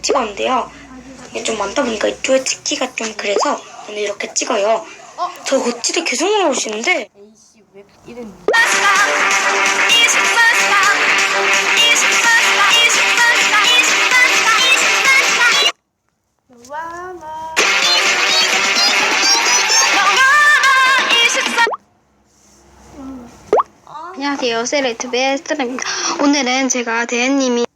이쪽에 찍었는데요. 이게 좀 많다 보니까 이쪽에 찍기가 좀 그래서 저는 이렇게 찍어요. 저 고치를 계속 왜 이름 안녕하세요. 셀레이트의 스타입니다. 오늘은 제가 대현님이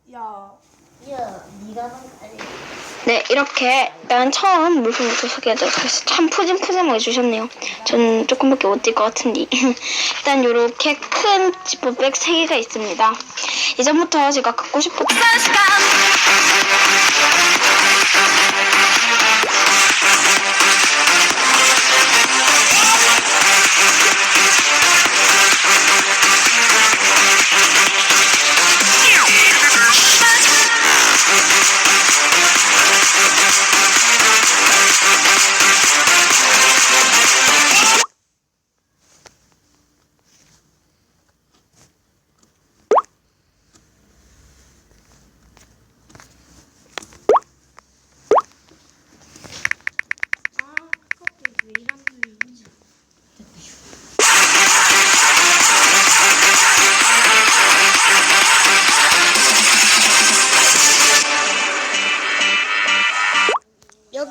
네 이렇게 일단 처음 물품부터 소개하도록 하겠습니다. 참 푸짐푸짐하게 주셨네요. 저는 조금밖에 못 뛸 것 같은데 일단 이렇게 큰 지퍼백 3개가 있습니다. 이전부터 제가 갖고 싶었던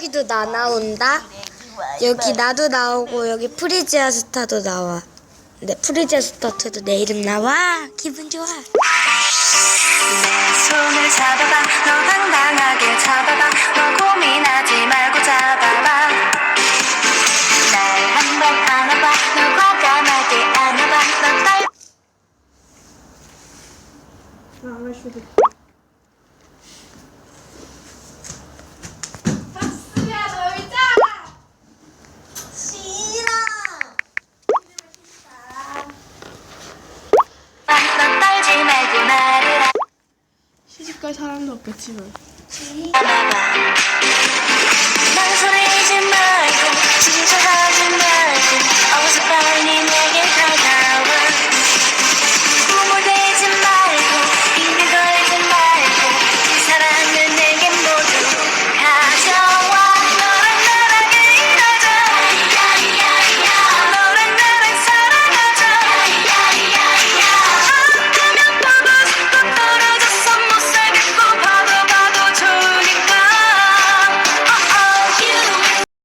여기도 나 나온다. 여기 나도 나오고 여기 프리지아 스타도 나와. 근데 프리지아 스타트도 내 이름 나와. 기분 좋아. 손을 잡아봐 너 당당하게 잡아봐 너 고민하지 말고 잡아봐 날 한번 안아봐 너 과감하게 안아봐 너 떨... 사람도 없겠지만. 음.